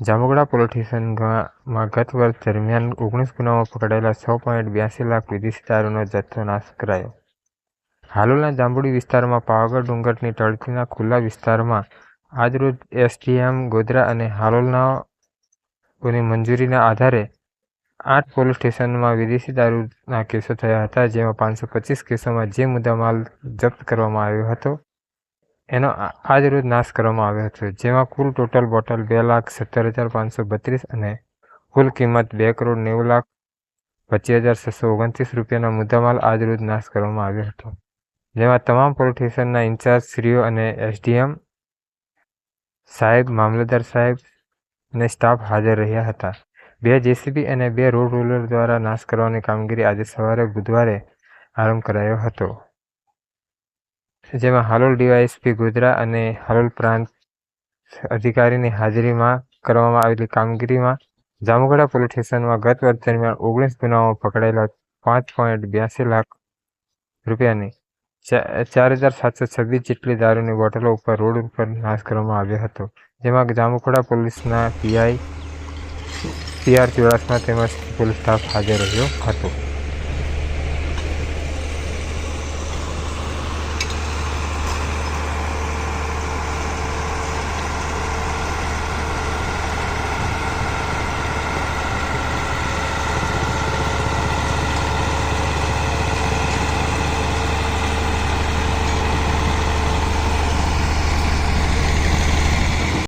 Jambugada police સ્ટેશનમાં ગત વર્ષ દરમિયાન ઓગણીસ ગુનામાં પકડાયેલા છ પોઈન્ટ બ્યાસી લાખ વિદેશી દારૂનો જથ્થો નાશ કરાયો. હાલોલના જાંબુડી વિસ્તારમાં પાવાગઢ ડુંગરની તળેટીના ખુલ્લા વિસ્તારમાં આજરોજ એસટીએમ ગોધરા અને હાલોલનાઓની મંજૂરીના આધારે આઠ પોલીસ સ્ટેશનમાં વિદેશી દારૂના કેસો થયા હતા, જેમાં પાંચસો પચીસ કેસોમાં જે મુદ્દામાલ જપ્ત કરવામાં આવ્યો હતો. એનો આ- આજરોજ નાશ કરવામાં આવ્યો હતો, જેમાં કુલ ટોટલ બોટલ બે લાખ સત્તર હજાર પાંચસો બત્રીસ અને કુલ કિંમત બે કરોડ નેવું લાખ પચીસ હજાર છસો ઓગણત્રીસ રૂપિયાના મુદ્દામાલ આજ રોજ નાશ કરવામાં આવ્યો હતો. જેમાં તમામ પોલીસ સ્ટેશનના ઇન્ચાર્જ શ્રીઓ અને એસડીએમ સાહેબ, મામલતદાર સાહેબ અને સ્ટાફ હાજર રહ્યા હતા. બે જેસીબી અને બે રોડ રોલર દ્વારા નાશ કરવાની કામગીરી આજે સવારે બુધવારે આરંભ કરાયો હતો. જેમાં હાલોલ ડીવાયએસપી ગોધરા અને હાલોલ પ્રાંત અધિકારીની હાજરીમાં કરવામાં આવેલી કામગીરીમાં જામુગડા પોલીસ સ્ટેશનમાં ગત વર્ષ દરમિયાન ઓગણીસ ગુનાઓમાં પકડાયેલા પાંચ પોઈન્ટ બ્યાસી લાખ રૂપિયાની ચાર હજાર સાતસો છવ્વીસ જેટલી દારૂની બોટલો ઉપર રોડ ઉપર નાશ કરવામાં આવ્યો હતો. જેમાં જામુખોડા પોલીસના પીઆઈ, પીઆર ચુડાસમા તેમજ પોલીસ સ્ટાફ હાજર રહ્યો હતો.